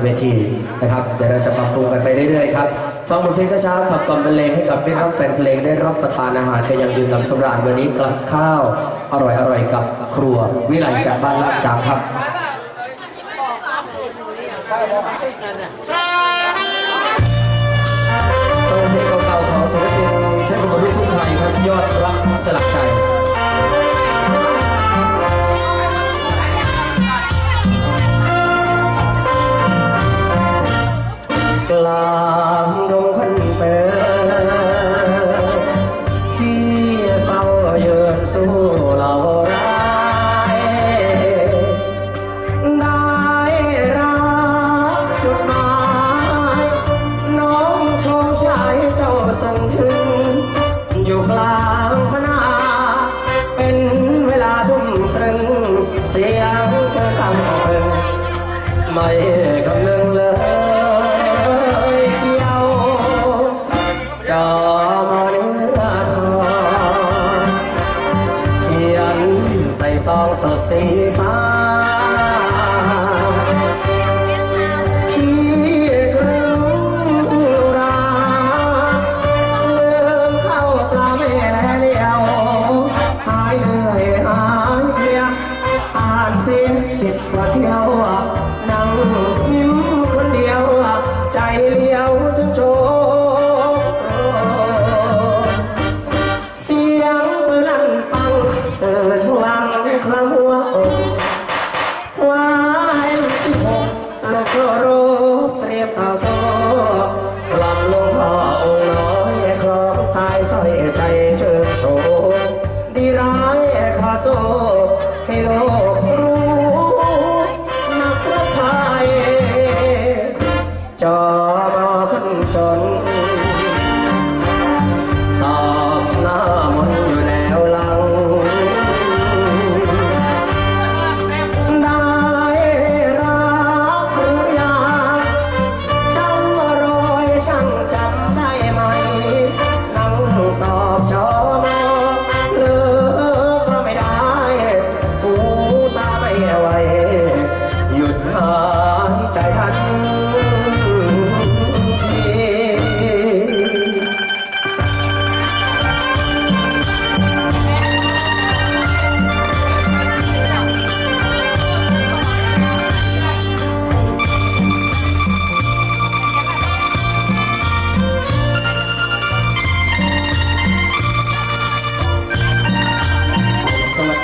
นเวทีนะครับเดี๋ยวเราจะปรับปรุงกันไปเรื่อยๆครับฟังบทเพลงช้าๆขับกล่อมบรรเลงให้กับพี่น้องแฟนเพลงได้รับประทานอาหารกันอย่างดื่มด่ำสำราญวันนี้กลับข้าวอร่อยๆกับครัววิไลจากบ้านลาดจางครับเพลงเก่าๆของศิลปินเทพบุตรลูกทุ่งไทยครับยอดรักสลักใจ ก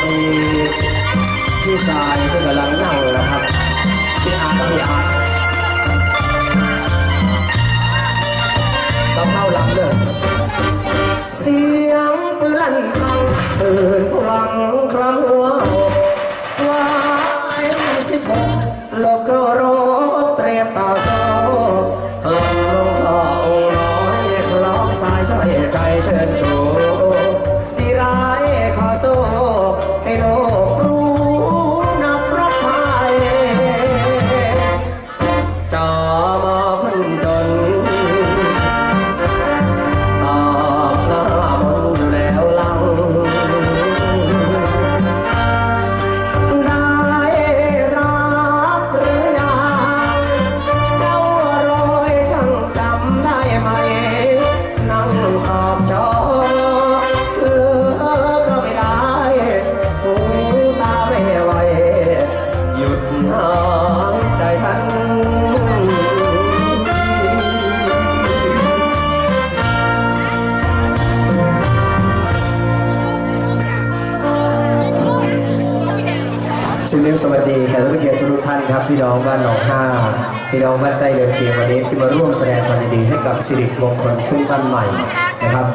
มีพี่ชายที่กำลังนั่งนะครับพี่อาร์ตพี่อาร์ตก็เข้าหลังเลยเสียงปืนลั่นปังตื่นพลังคลำหัวอกว่าไอ้สิบหกโลกก็รบเตรียมต่อสู้กลับลงพ่อองน้อยคล้องสายสร้อยใจเชิญชู พี่น้องบ้านใกล้เดินเคียงวันนี้ที่มาร่วมแสดงความยินดีให้กับสิริมงคลขึ้นบ้านใหม่นะครับ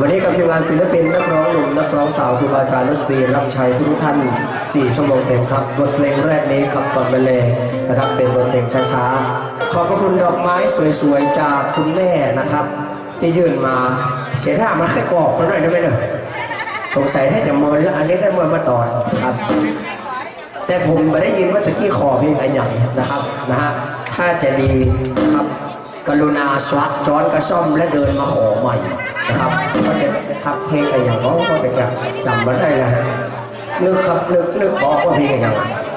วันนี้กับทีมงานศิลปินนักร้องหนุ่มนักร้องสาวครูบาอาจารย์ดนตรีรับใช้ทุกท่าน4ชั่วโมงเต็มครับบทเพลงแรกนี้ขับก่อนบรรเลงนะครับ เป็นบทเพลงช้าๆขอบพระคุณดอกไม้สวยๆจากคุณแม่นะครับ ที่ยื่นมาเสียท่ามาแค่กรอกไปหน่อยได้ไหมเนี่ยสงสัยให้แต่มอแล้วอันนี้ได้มามาต่อครับ แต่ผมไม่ได้ยินว่าตะกี้ขอเพลงอะไรอย่างนะครับนะฮะ ถ้าจะดีนะครับ กรุณาสวักจ้อนกระซ่อมและเดินมาขอใหม่นะครับก็จะทักเพลงอะไรอย่างก็ก็จะจำมาได้นะฮะนึกครับนึกนึกออกว่าเพลงอะไรอย่าง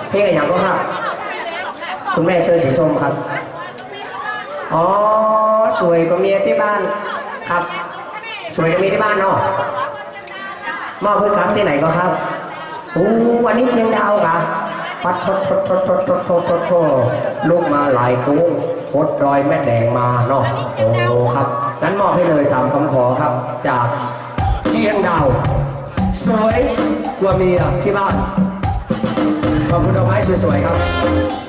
เพลงอะไรอย่างก็ครับ คุณแม่เชิญสีส้มครับอ๋อสวยกว่าเมียที่บ้านครับ สวยกว่าเมียที่บ้านเนาะมอบเพื่อครั้งที่ไหนก็ครับโอ้วันนี้เชียงดาวกะ ปัดทดทดทดทดทดทดทดทดลูกมาหลายกุ้งพดรอยแม่แดงมาเนาะโอ้ครับ นั้นมอบให้เลยตามคำขอครับ จากเชียงดาวสวยกว่าเมียที่บ้านขอบคุณดอกไม้สวยๆครับมอบ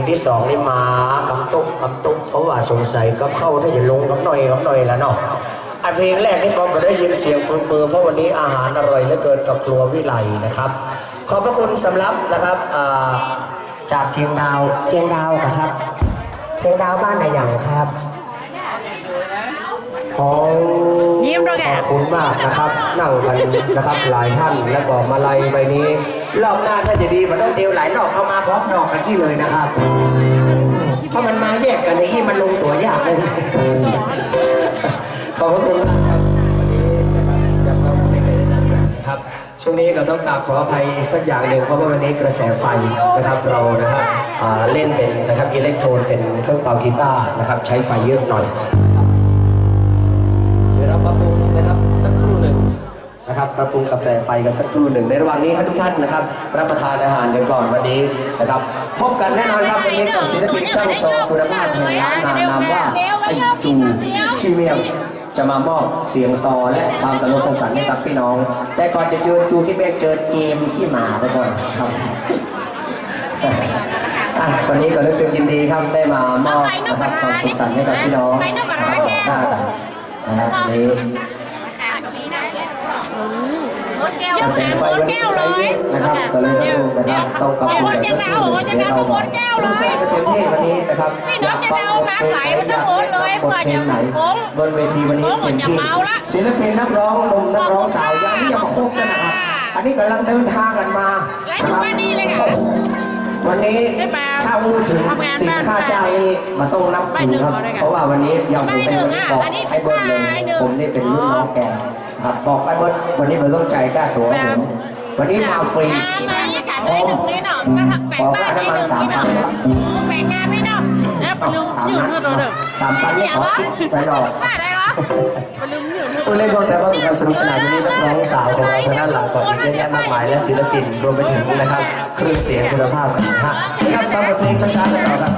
งที่สองนี่มากำตุกกำตุกเพราะว่าสงสัยก็เข้าได้จะลงน้ำหน่อยน้ำหน่อยแล้วเนาะอันเพลงแรกนี่ผมก็ได้ยินเสียงปรบมือเพราะวันนี้อาหารอร่อยเหลือเกินกับครัววิไลนะครับ ขอบพระคุณสำหรับนะครับอ่าจากเชียงดาวเชียงดาวเหรอครับเชียงดาวบ้านไหนอย่างครับของยิ้มด้วยแกขอบคุณมากนะครับนั่งกันนะครับหลายท่านแล้วก็มาลัยใบนี้ รอบหน้าถ้าจะดีมันต้องเดวหลายรอบเอามาพร้อมดอกกันที่เลยนะครับ เพราะมันมาแยกกันในที่มันลงตัวยากเลยขอบพระคุณมากครับวันนี้จะเข้าไม่ได้นาครับช่วงนี้ก็ต้องกราบขออภัยสักอย่างหนึ่งเพราะว่าวันนี้กระแสไฟนะครับเรานะครับเล่นเป็นนะครับอิเล็กโทรนเป็นเครื่องเป่ากีตาร์นะครับใช้ไฟเยอะหน่อยเดี๋ยวเราปรับปรุงนะครับ นะครับปรับปรุงกาแฟไฟกันสักครู่หนึ่งในระหว่างนี้ให้ทุกท่านนะครับ รับประทานอาหารกันก่อนวันนี้นะครับ พบกันแน่นอนครับวันนี้กับศิลปินเครื่องโซคุณภาพแห่งล้านนานนามว่าไอจูพรีเมียมจะมามอบเสียงซอและความตลกต่างๆให้กับพี่น้อง แต่ก่อนจะเจอจูขี้เมฆเจอเจมขี้หมาไปก่อนครับวันนี้ก็รู้สึกยินดีครับได้มามอบนะครับความสุขสันต์ให้กับพี่น้องนะครับหน้ากันนะฮะวันนี้กระแสไฟวันนี้ใจเย็นนะครับก็เลยต้องนะครับต้องขอบคุณอย่างสูงที่ได้เข้ามาสนุกสนานกันเต็มที่วันนี้นะครับพี่น้องจะเดาน้ำไหลมันจะหมดเลยเพื่อจะไหนโกงบนเวทีวันนี้โกงเต็มจะที่เมาละศิลปินนักร้องหนุ่มนักร้องสาวยังไม่ยังมาคบกันนะครับอันนี้กำลังเดินทางกันมาและอยู่บ้านนี่เลยค่ะวันนี้ไม่แปลถ้าพูดถึงทำงานสินค้าบ้านเจ้านี้มันต้องนับถือครับไม่หนึ่งเพราะว่าวันนี้ยังผมเป็นไม่หนึ่งอะบอกอันนี้ให้เบิร์ดเลยไม่หนึ่งผมนี่เป็นรุ่นน้องแก ครับบอกไปเบิร์ดวันนี้เบิร์ดต้องใจกล้าตัวผมวันนี้มาฟรีมามาค่ะได้หนึ่งนี่เนาะก็หักแบ่งบ้านได้หนึ่งนี่เนาะแบ่งงานไม่เนาะแล้วไปลืมยืมเธอเด้อสามพันนี่ขอคิดไปหน่อยบ้านอะไรวะไปลืมยืมเธอผู้เล่นก็แต่ว่ามีความสนุกสนานวันนี้นักร้องสาวของเราทางด้านหลังก่อนอีกเยอะแยะมากมายและศิลปินรวมไปถึงนะครับเครื่องเสียงคุณภาพกันนะฮะนะครับฟังบทเพลงช้าๆกันต่อครับ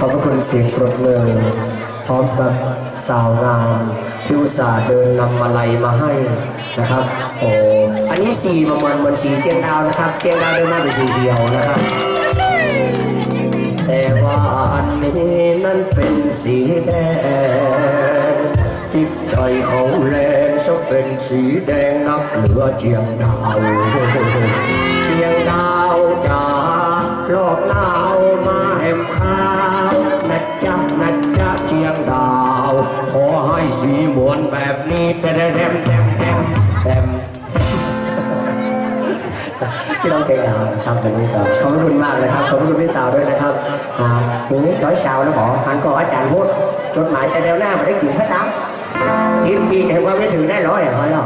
เสียงปรบมือพร้อมกับสาวงามที่อุตส่าห์เดินนำมาลัยมาให้นะครับ โอ้อันนี้สีประมาณเหมือนสีเกียงดาวนะครับเกียงดาวเดินหน้าเป็นสีเดียวนะครับ แต่ว่าอันนี้นั้นเป็นสีแดงจิตใจเขาแรงซะเป็นสีแดงนับเหลือเจียงดาวเจียงดาวจ๋ารอบหนาวมา แบบนี้แต้มเต็มเต็มเต็มแต้มพี่น้องเก่งนะครับวันนี้ก็ขอบคุณมากเลยครับขอบคุณพี่สาวด้วยนะครับอ่าหูร้อยสาวแล้วบอกหันก็อาจารย์พูดจดหมายแต่เดียวหน้าไม่ได้กินสักครั้งกินปีเห็นว่าไม่ถึงได้ร้อยอะร้อยหรอ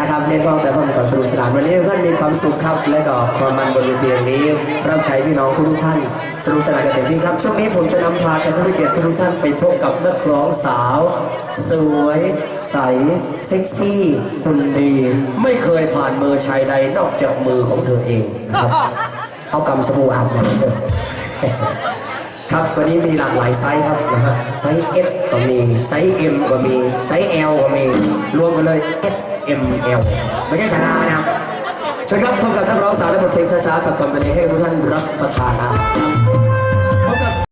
นะครับเรียนร้อแต่ผมกับสนุกสนานวันนี้เพื่อนมีความสุขครับ และก็ความมันบนเวทีนี้รับใช้พี่น้องทุกท่านสนุกสนานกันเต็มที่ครับช่วงนี้ผมจะนำพาแขกผู้เกียรติทุกท่านไปพบกับนักร้องสาว สวย ใสเซ็กซี่หุ่นดีไม่เคยผ่านมือชายใดนอกจากมือของเธอเองนะครับเอากำสบู่อาบน้ำเถอะครับวันนี้มีหลากหลายไซส์ครับนะฮะไซส์ S ก็มีไซส์ M ก็มีไซส์ L ก็มีรวมกันเลย S M L ไม่ใช่ชนะนะครับเชิญครับพบกับนักร้องสาวและบทเพลงช้าๆขับกล่อมไปเลยให้ทุกท่านรับประทานนะครับ